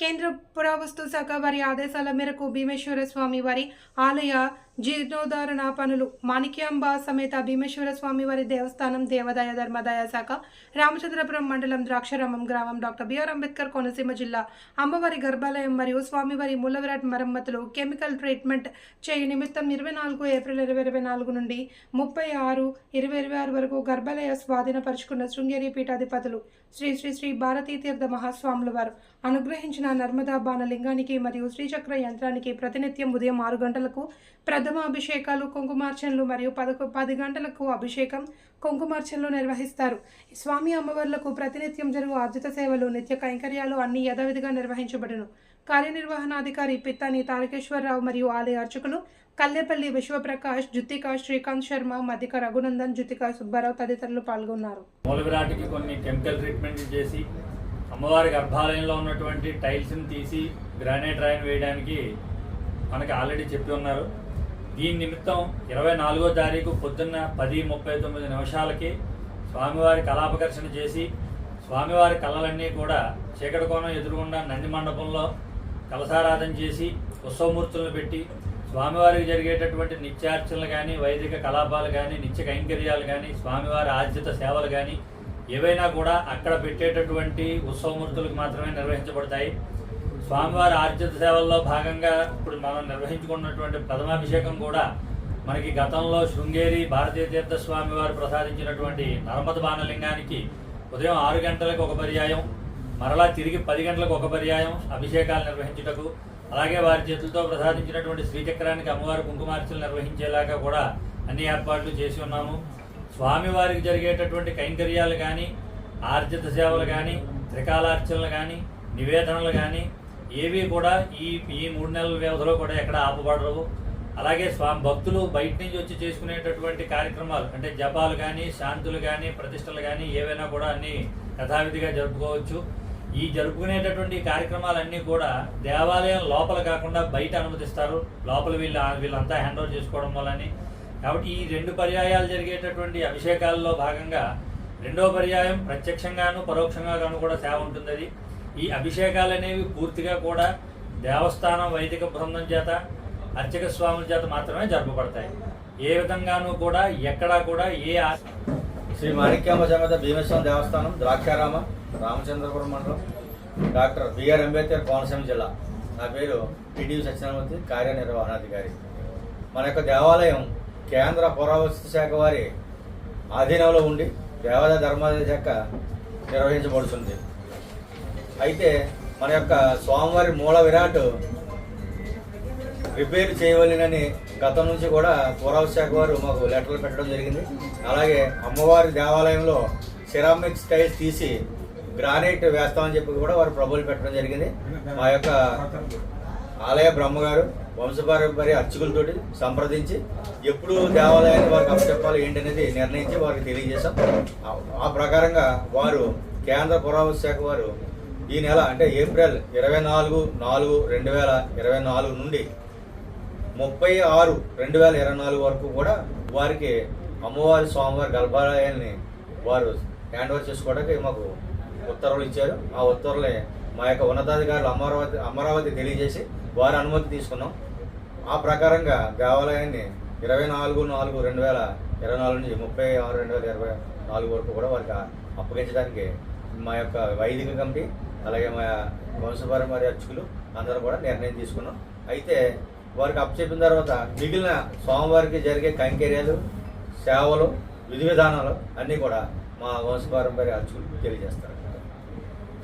కేంద్ర పురావస్తు శాఖ వారి ఆదేశాల మేరకు భీమేశ్వర స్వామి వారి ఆలయ జీర్ణోద్ధరణ పనులు మాణిక్యాంబ సమేత భీమేశ్వర స్వామి వారి దేవస్థానం దేవాదాయ ధర్మాదాయ శాఖ రామచంద్రపురం మండలం ద్రాక్షరామం గ్రామం డాక్టర్ బిఆర్ అంబేద్కర్ కోనసీమ జిల్లా అమ్మవారి గర్భాలయం మరియు స్వామివారి మూలవిరాట్ మరమ్మతులు కెమికల్ ట్రీట్మెంట్ చేయ నిమిత్తం ఇరవై నాలుగు ఏప్రిల్ ఇరవై ఇరవై నాలుగు నుండి ముప్పై ఆరు ఇరవై ఇరవై ఆరు వరకు గర్భాలయ స్వాధీనపరుచుకున్న శృంగేరి పీఠాధిపతులు శ్రీ శ్రీ శ్రీ భారతీ తీర్థ మహాస్వాముల వారు. అనుగ్రహించిన నర్మదా బాణలింగానికి మరియు శ్రీచక్ర యంత్రానికి ప్రతినిత్యం ఉదయం ఆరు గంటలకు ప్రథమ అభిషేకాలు కుంకుమార్చనలు మరియు పదకొ పది గంటలకు అభిషేకం కుంకుమార్చనలు నిర్వహిస్తారు. స్వామి అమ్మవార్లకు ప్రతినిత్యం జరుగు ఆర్జిత సేవలు నిత్య కైంకర్యాలు అన్ని యథావిధిగా నిర్వహించబడును. కార్యనిర్వహణాధికారి పిత్తాని తారకేశ్వరరావు మరియు ఆలయ అర్చకులు కల్లేపల్లి విశ్వప్రకాష్ జుత్తిక శ్రీకాంత్ శర్మ మధిక రఘునందన్ జుత్తిక సుబ్బారావు తదితరులు పాల్గొన్నారు. కొన్ని కెమికల్ ట్రీట్మెంట్ చేసి అమ్మవారి గర్భాలయంలో ఉన్నటువంటి టైల్స్ని తీసి గ్రానైట్ రాయిని వేయడానికి మనకి ఆల్రెడీ చెప్పి ఉన్నారు. దీని నిమిత్తం ఇరవై నాలుగో తారీఖు పొద్దున్న పది ముప్పై తొమ్మిది నిమిషాలకి స్వామివారి కళాపకర్షణ చేసి స్వామివారి కళలన్నీ కూడా చీకటి కోణం ఎదురుగుండా నంది మండపంలో కలసారాధన చేసి ఉత్సవమూర్తులను పెట్టి స్వామివారికి జరిగేటటువంటి నిత్యార్చనలు కానీ వైదిక కలాపాలు కానీ నిత్య కైంకర్యాలు కానీ స్వామివారి ఆర్జిత సేవలు కానీ ఏవైనా కూడా అక్కడ పెట్టేటటువంటి ఉత్సవమూర్తులకు మాత్రమే నిర్వహించబడతాయి. స్వామివారి ఆర్జిత సేవల్లో భాగంగా ఇప్పుడు మనం నిర్వహించుకున్నటువంటి ప్రథమాభిషేకం కూడా మనకి గతంలో శృంగేరి భారతీయ తీర్థ స్వామి వారు ప్రసాదించినటువంటి నర్మద బాణలింగానికి ఉదయం ఆరు గంటలకు ఒక పర్యాయం మరలా తిరిగి పది గంటలకు ఒక పర్యాయం అభిషేకాలు నిర్వహించుటకు అలాగే వారి చేతులతో ప్రసాదించినటువంటి శ్రీచక్రానికి అమ్మవారి కుంకుమార్చనలు నిర్వహించేలాగా కూడా అన్ని ఏర్పాట్లు చేసి ఉన్నాము. స్వామివారికి జరిగేటటువంటి కైంకర్యాలు కానీ ఆర్జిత సేవలు కానీ త్రికాలార్చనలు కానీ నివేదనలు కానీ ఏవి కూడా ఈ ఈ మూడు నెలల వ్యవధిలో కూడా ఎక్కడ ఆపబడరు అలాగే స్వామి భక్తులు బయట నుంచి వచ్చి చేసుకునేటటువంటి కార్యక్రమాలు అంటే జపాలు కానీ శాంతులు కానీ ప్రతిష్టలు కానీ ఏవైనా కూడా అన్ని యథావిధిగా జరుపుకోవచ్చు. ఈ జరుపుకునేటటువంటి కార్యక్రమాలన్నీ కూడా దేవాలయం లోపల కాకుండా బయట అనుమతిస్తారు. లోపల వీళ్ళు వీళ్ళంతా హ్యాండ్ ఓవర్ చేసుకోవడం వల్లని. కాబట్టి ఈ రెండు పర్యాయాలు జరిగేటటువంటి అభిషేకాల్లో భాగంగా రెండో పర్యాయం ప్రత్యక్షంగాను పరోక్షంగాను కూడా సేవ ఉంటుంది అది ఈ అభిషేకాలు అనేవి పూర్తిగా కూడా దేవస్థానం వైదిక బృందం చేత అర్చక స్వాముల చేత మాత్రమే జరపబడతాయి ఏ విధంగానూ కూడా ఎక్కడా కూడా ఏ ఆ- శ్రీ మాణిక్యాంబ సమేత భీమేశ్వరం దేవస్థానం ద్రాక్షారామ రామచంద్రపురం మండలం డాక్టర్ బిఆర్ అంబేద్కర్ కోనసీమ జిల్లా. నా పేరు టిడివి సత్యనామూర్తి కార్యనిర్వహణాధికారి. మన యొక్క దేవాలయం కేంద్ర పురావస్తు శాఖ వారి ఆధీనంలో ఉండి దేవాదాయ ధర్మాదాయ శాఖ నిర్వహించబడుతుంది. అయితే మన యొక్క స్వామివారి మూల విరాట్ రిపేర్ చేయవలెనని గతం నుంచి కూడా పురావస్తు శాఖ వారు మాకు లెటర్లు పెట్టడం జరిగింది. అలాగే అమ్మవారి దేవాలయంలో సిరామిక్ స్టైల్స్ తీసి గ్రానైట్ వేస్తామని చెప్పి కూడా వారు ప్రభులు పెట్టడం జరిగింది. మా యొక్క ఆలయ బ్రహ్మగారు వంశపారంపర్య అర్చకులతోటి సంప్రదించి ఎప్పుడు దేవాలయాన్ని వారికి అప్పచెప్పాలి ఏంటనేది నిర్ణయించి వారికి తెలియజేశాం. ఆ- ఆ ప్రకారంగా వారు కేంద్ర పురావస్తు శాఖ వారు ఈ నెల అంటే ఏప్రిల్ ఇరవై నాలుగు నాలుగు రెండు వేల ఇరవై నాలుగు నుండి ముప్పై ఆరు రెండు వేల ఇరవై నాలుగు వరకు కూడా వారికి అమ్మవారి స్వామివారి గర్భాలయాన్ని వారు హ్యాండ్ ఓవర్ చేసుకోవడానికి మాకు ఉత్తర్వులు ఇచ్చారు. ఆ ఉత్తర్వులే మా యొక్క ఉన్నతాధికారులు అమరావతి అమరావతి తెలియజేసి వారి అనుమతి తీసుకున్నాం. ఆ ప్రకారంగా దేవాలయాన్ని ఇరవై నాలుగు నాలుగు రెండు వేల ఇరవై నాలుగు నుంచి ముప్పై ఆరు రెండు వేల ఇరవై నాలుగు వరకు కూడా వారికి అప్పగించడానికి మా యొక్క వైదిక కమిటీ అలాగే మా వంశపారంపర్య అర్చకులు అందరూ కూడా నిర్ణయం తీసుకున్నాం. అయితే వారికి అప్పచెప్పిన తర్వాత మిగిలిన స్వామివారికి జరిగే కైంకర్యాలు సేవలు విధి విధానాలు అన్నీ కూడా మా వంశపారంపర్య అర్చకులు తెలియజేస్తారు.